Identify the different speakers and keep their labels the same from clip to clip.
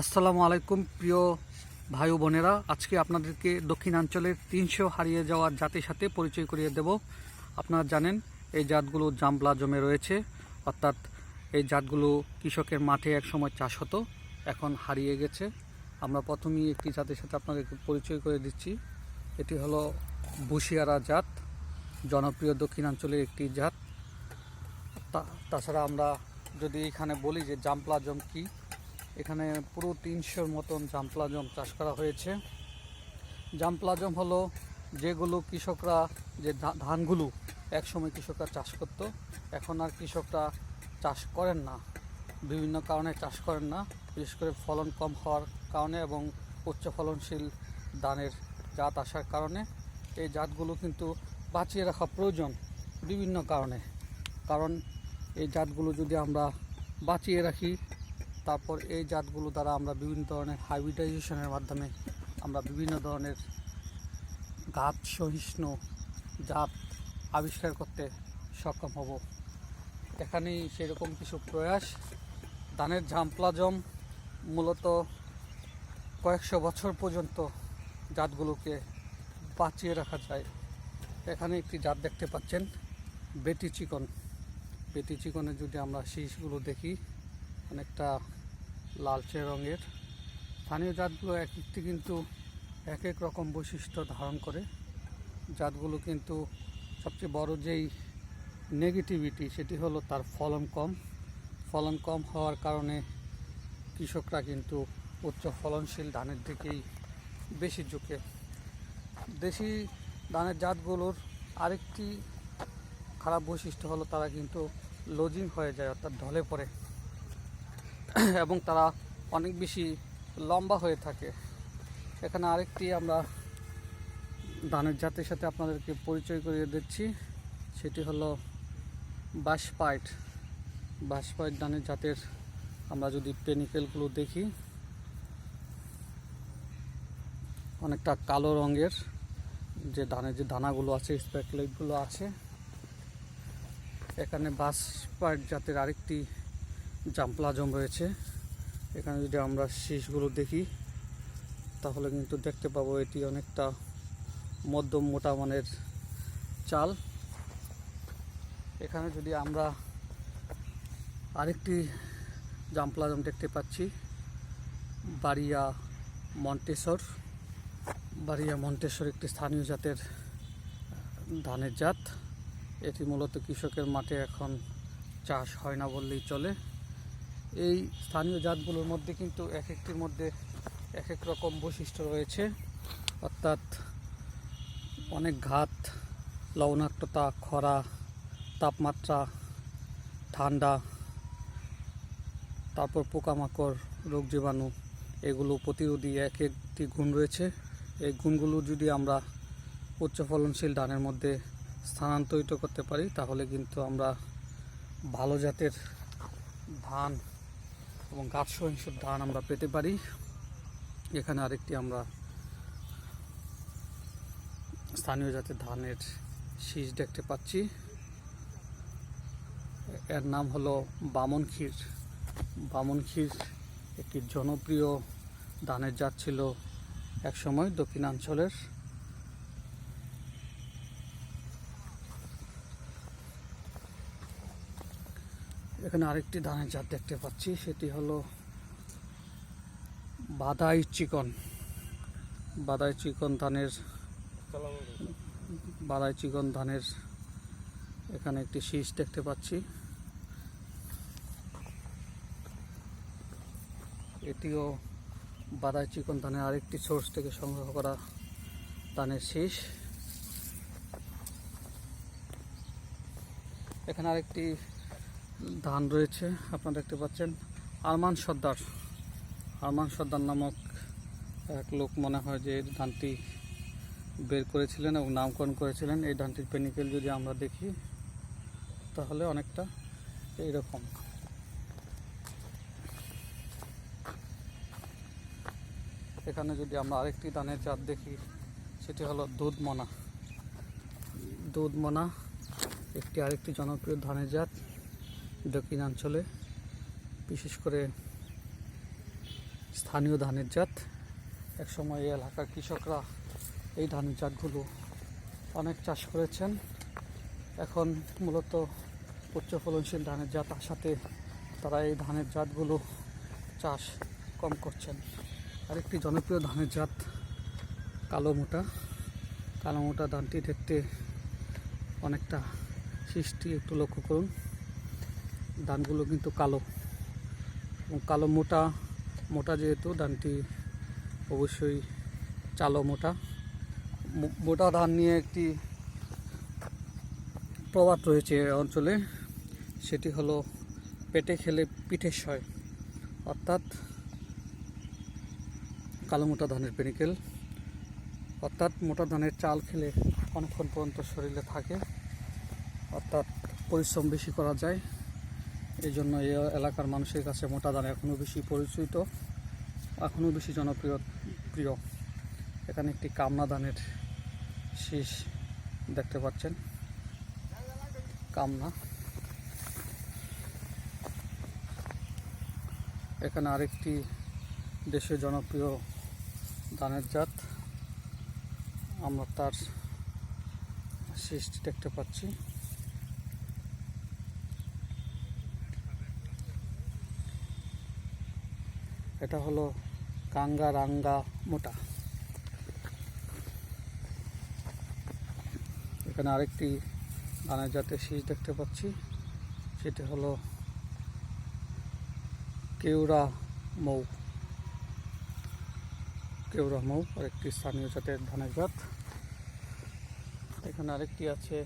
Speaker 1: আসসালামু আলাইকুম, প্রিয় ভাই বোনেরা। আজকে আপনাদেরকে দক্ষিণাঞ্চলের তিনশো হারিয়ে যাওয়ার জাতির সাথে পরিচয় করিয়ে দেব। আপনারা জানেন, এই জাতগুলো জাম্পলা জমে রয়েছে। অর্থাৎ এই জাতগুলো কৃষকের মাঠে একসময় চাষ হতো, এখন হারিয়ে গেছে। আমরা প্রথমেই একটি জাতের সাথে আপনাদেরকে পরিচয় করে দিচ্ছি। এটি হলো বুশিয়ারা জাত, জনপ্রিয় দক্ষিণাঞ্চলের একটি জাত। তাছাড়া আমরা যদি এখানে বলি যে জাম্পলাজম কি এখানে পুরো তিনশোর মতন জামপ্লাজম চাষ করা হয়েছে। জামপ্লাজম হলো যেগুলো কৃষকরা, যে ধানগুলো একসময় কৃষকরা চাষ করত, এখন আর কৃষকরা চাষ করেন না। বিভিন্ন কারণে চাষ করেন না, বিশেষ করে ফলন কম হওয়ার কারণে এবং উচ্চ ফলনশীল ধানের জাত আসার কারণে এই জাতগুলো কিন্তু বাঁচিয়ে রাখা প্রয়োজন বিভিন্ন কারণে। কারণ এই জাতগুলো যদি আমরা বাঁচিয়ে রাখি তারপর এই জাতগুলো দ্বারা আমরা বিভিন্ন ধরনের হাইব্রিডাইজেশনের মাধ্যমে আমরা বিভিন্ন ধরনের গাছ সহিষ্ণু জাত আবিষ্কার করতে সক্ষম হব। এখানেই সেরকম কিছু প্রয়াস। ধানের ঝাম্পলাজম মূলত কয়েকশো বছর পর্যন্ত জাতগুলোকে বাঁচিয়ে রাখা যায়। এখানে একটি জাত দেখতে পাচ্ছেন, বেটি চিকন। বেটি চিকনে যদি আমরা শীষগুলো দেখি, অনেকটা লালচে রঙের। স্থানীয় জাতগুলো এক একটি কিন্তু এক এক রকম বৈশিষ্ট্য ধারণ করে। জাতগুলো কিন্তু সবচেয়ে বড় যেই নেগেটিভিটি সেটি হলো তার ফলন কম। ফলন কম হওয়ার কারণে কৃষকরা কিন্তু উচ্চ ফলনশীল ধানের দিকেই বেশি ঝুঁকে। দেশি ধানের জাতগুলোর আরেকটি খারাপ বৈশিষ্ট্য হলো তারা কিন্তু লজিং হয়ে যায়, অর্থাৎ ঢলে পড়ে। এবং তারা অনেক বেশি লম্বা হয়ে থাকে। এখানে আরেকটি আমরা ধানের জাতের সাথে আপনাদেরকে পরিচয় করিয়ে দিচ্ছি। সেটি হলো বাঁশপাইট। বাঁশপাইট ধানের জাতের আমরা যদি পেনিকেলগুলো দেখি, অনেকটা কালো রঙের যে ধানের যে দানাগুলো আছে স্প্যাকলেটগুলো আছে। এখানে বাঁশপাইট জাতের আরেকটি জাম্পলাজম রয়েছে। এখানে যদি আমরা শীষগুলো দেখি, তাহলে কিন্তু দেখতে পাবো এটি অনেকটা মধ্যম মোটা মানের চাল। এখানে যদি আমরা আরেকটি জাম্পলাজম দেখতে পাচ্ছি, বাড়িয়া মন্টেশ্বর। বাড়িয়া মন্টেশ্বর একটি স্থানীয় জাতের ধানের জাত। এটি মূলত কৃষকের মাঠে এখন চাষ হয় না বললেই চলে। এই স্থানীয় জাতগুলোর মধ্যে কিন্তু এক একটির মধ্যে এক এক রকম বৈশিষ্ট্য রয়েছে। অর্থাৎ অনেক ঘাত, লবণাক্ততা, খরা, তাপমাত্রা, ঠান্ডা, তারপর পোকামাকড়, রোগ জীবাণু, এগুলো প্রতিরোধী এক একটি গুণ রয়েছে। এই গুণগুলো যদি আমরা উচ্চ ফলনশীল ধানের মধ্যে স্থানান্তরিত করতে পারি, তাহলে কিন্তু আমরা ভালো জাতের ধান এবং গাছ সহিংস ধান আমরা পেতে পারি। এখানে আরেকটি আমরা স্থানীয় জাতের ধানের শীষ দেখতে পাচ্ছি। এর নাম হলো বামন ক্ষীর। বামন ক্ষীর একটি জনপ্রিয় ধানের জাত ছিল একসময় দক্ষিণাঞ্চলের। এখানে আরেকটি ধানের জাত দেখতে পাচ্ছি, সেটি হলো বাদাই চিকন। বাদাই চিকন ধানের, বাদাই চিকন ধানের এখানে একটি শীষ দেখতে পাচ্ছি। এটিও বাদাই চিকন ধানের আরেকটি সোর্স থেকে সংগ্রহ করা ধানের শীষ। এখানে আরেকটি ধান রয়েছে, আপনারা দেখতে পাচ্ছেন। আরমান সর্দার আরমান সর্দার নামক এক লোক মনে হয় যে ধানটি বের করেছিলেন এবং নামকরণ করেছিলেন। এই ধানটির পেনিকেল যদি আমরা দেখি, তাহলে অনেকটা এইরকম। এখানে যদি আমরা আরেকটি ধানের জাত দেখি, সেটি হলো দুধমনা। দুধমনা একটি আরেকটি জনপ্রিয় ধানের জাত। দক্ষিণাঞ্চলে, বিশেষ করে স্থানীয় ধানের জাত। একসময় এই এলাকার কৃষকরা এই ধানের জাতগুলো অনেক চাষ করেছেন। এখন মূলত উচ্চ ফলনশীল ধানের জাত আসাতে তারা এই ধানের জাতগুলো চাষ কম করছেন। আরেকটি জনপ্রিয় ধানের জাত কালো মোটা কালো মোটা ধানটি দেখতে অনেকটা সৃষ্টি, একটু লক্ষ্য করুন। ধানগুলো কিন্তু কালো। এবং কালো মোটা মোটা যেহেতু, ধানটি অবশ্যই চালো মোটা। মোটা ধান নিয়ে একটি প্রবাদ রয়েছে অঞ্চলে। সেটি হলো পেটে খেলে পিঠে সয়, অর্থাৎ কালো মোটা ধানের পেনিকেল। অর্থাৎ মোটা ধানের চাল খেলে অনেকক্ষণ পর্যন্ত শরীরে থাকে, অর্থাৎ পরিশ্রম বেশি করা যায়। এই জন্য এই এলাকার মানুষের কাছে মোটা ধান এখনও বেশি পরিচিত এখনও বেশি জনপ্রিয়, প্রিয়। এখানে একটি কামনা দানের শীষ দেখতে পাচ্ছেন। কামনা। এখানে আরেকটি দেশীয় জনপ্রিয় দানের জাত। আমরা তার শীষটি দেখতে পাচ্ছি। এটা হলো কাঙ্গা রাঙ্গা মোটা। এখানে আরেকটি ধানের জাতের শীষ দেখতে পাচ্ছি। সেটি হলো কেউরা মৌ। কেউরা মৌ আরেকটি স্থানীয় জাতের ধানের জাত। এখানে আরেকটি আছে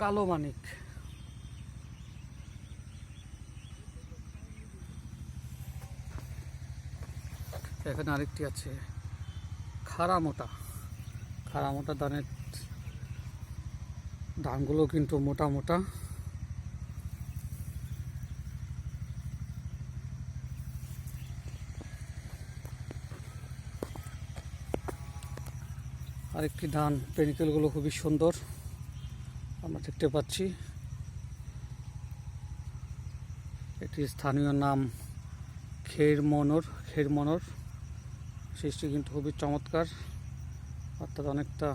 Speaker 1: কালো মানিক। এখানে আরেকটি আছে খাড়া মোটা খাড়া মোটা ধানের ধানগুলো কিন্তু মোটা মোটা। আরেকটি ধান পেনিকেলগুলো খুবই সুন্দর, আমরা দেখতে পাচ্ছি। এটি স্থানীয় নাম খের মনোর খের মনোর সৃষ্টি কিন্তু খুবই চমৎকার। অর্থাৎ অনেকটা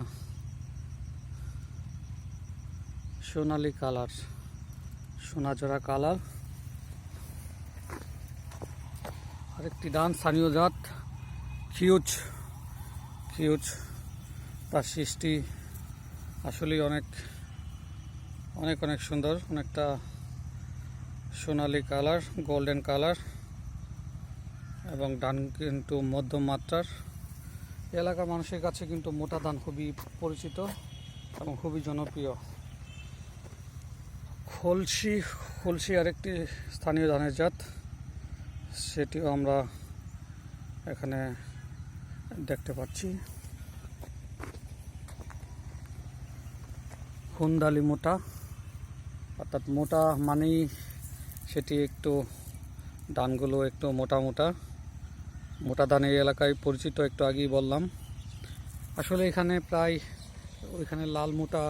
Speaker 1: সোনালি কালার সোনাজোড়া কালার। আরেকটি ধান স্থানীয় জাত খিউজ খিউজ তার সৃষ্টি আসলেই অনেক অনেক অনেক সুন্দর, অনেকটা সোনালি কালার গোল্ডেন কালার। এবং ধান কিন্তু মধ্যম মাত্রার। এলাকার মানুষের কাছে কিন্তু মোটা ধান খুবই পরিচিত এবং খুবই জনপ্রিয়। খলসি খলসি আরেকটি স্থানীয় ধানের জাত। সেটিও আমরা এখানে দেখতে পাচ্ছি। খুন্দালি মোটা, অর্থাৎ মোটা মানেই সেটি একটু, ধানগুলো একটু মোটা মোটা। মোটা এই এলাকায় পরিচিত একটু আগেই বললাম। আসলে এখানে প্রায় ওইখানে লাল মোটা,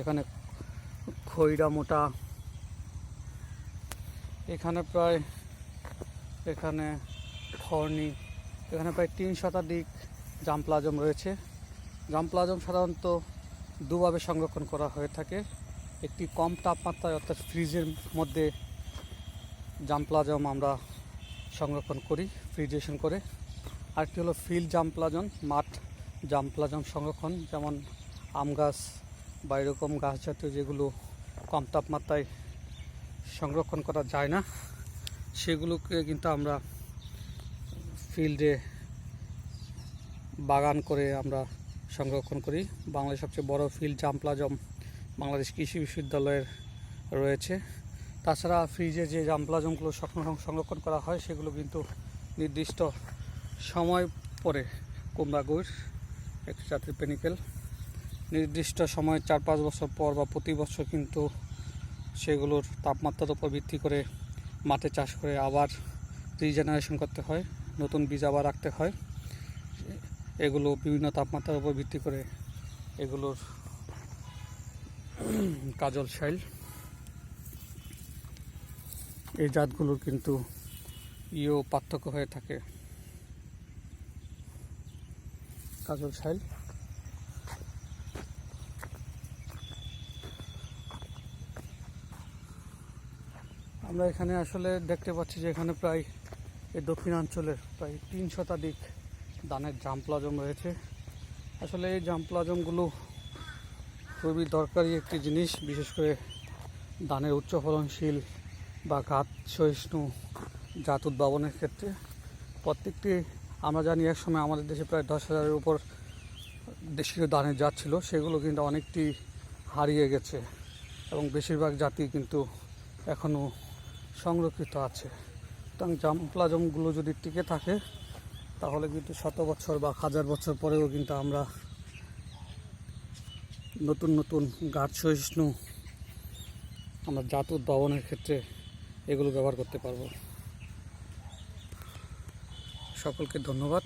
Speaker 1: এখানে খৈরা মোটা, এখানে প্রায়, এখানে খর্নি এখানে প্রায় তিন শতাধিক জাম প্লাজম রয়েছে। জাম প্লাজম সাধারণত দুভাবে সংরক্ষণ করা হয়ে থাকে। একটি কম তাপমাত্রায় অর্থাৎ ফ্রিজের মধ্যে জাম প্লাজম আমরা সংরক্ষণ করি, ফ্রিজেশন করে। আরেকটি হলো ফিল্ড জাম মাঠ জাম সংরক্ষণ, যেমন আম গাছ বা এরকম গাছ জাতীয় যেগুলো কম তাপমাত্রায় সংরক্ষণ করা যায় না, সেগুলোকে কিন্তু আমরা ফিল্ডে বাগান করে আমরা সংরক্ষণ করি। বাংলাদেশের সবচেয়ে বড় ফিল্ড জাম প্লাজম বাংলাদেশ কৃষি বিশ্ববিদ্যালয়ের রয়েছে। তাছাড়া ফ্রিজে যে জাম প্লাজমগুলো সংরক্ষণ সংরক্ষণ করা হয়, সেগুলো কিন্তু নির্দিষ্ট সময় পরে কুমড়া গুড় একটি জাতির পেনিকেল, নির্দিষ্ট সময় চার পাঁচ বছর পর বা প্রতি বছর কিন্তু সেগুলোর তাপমাত্রার উপর ভিত্তি করে মাঠে চাষ করে আবার রিজেনারেশন করতে হয়, নতুন বীজ আবার রাখতে হয়। এগুলো বিভিন্ন তাপমাত্রার উপর ভিত্তি করে এগুলোর কাজল শাইল এই জাতগুলোর কিন্তু ইও পার্থক্য হয়ে থাকে। কাজল শাইল। আমরা এখানে আসলে দেখতে পাচ্ছি যে এখানে প্রায় এই দক্ষিণাঞ্চলের প্রায় তিন শতাধিক ধানের জাম প্লাজম রয়েছে। আসলে এই জাম প্লাজমগুলো খুবই দরকারি একটি জিনিস, বিশেষ করে ধানের উচ্চ ফলনশীল বা ঘাত সহিষ্ণু জাত উদ্ভাবনের ক্ষেত্রে প্রত্যেকটি, আমরা জানি এক সময় আমাদের দেশে প্রায় দশ হাজারের উপর দেশীয় দানের জাত ছিল, সেগুলো কিন্তু অনেকটি হারিয়ে গেছে এবং বেশিরভাগ জাতি কিন্তু এখনও সংরক্ষিত আছে। সুতরাং জাম প্লাজমগুলো যদি টিকে থাকে, তাহলে কিন্তু শত বছর বা হাজার বছর পরেও কিন্তু আমরা নতুন নতুন গাছ সহিষ্ণু, আমরা জাত উদ্ভাবনের ক্ষেত্রে এগুলো ব্যবহার করতে পারব। সকলকে ধন্যবাদ।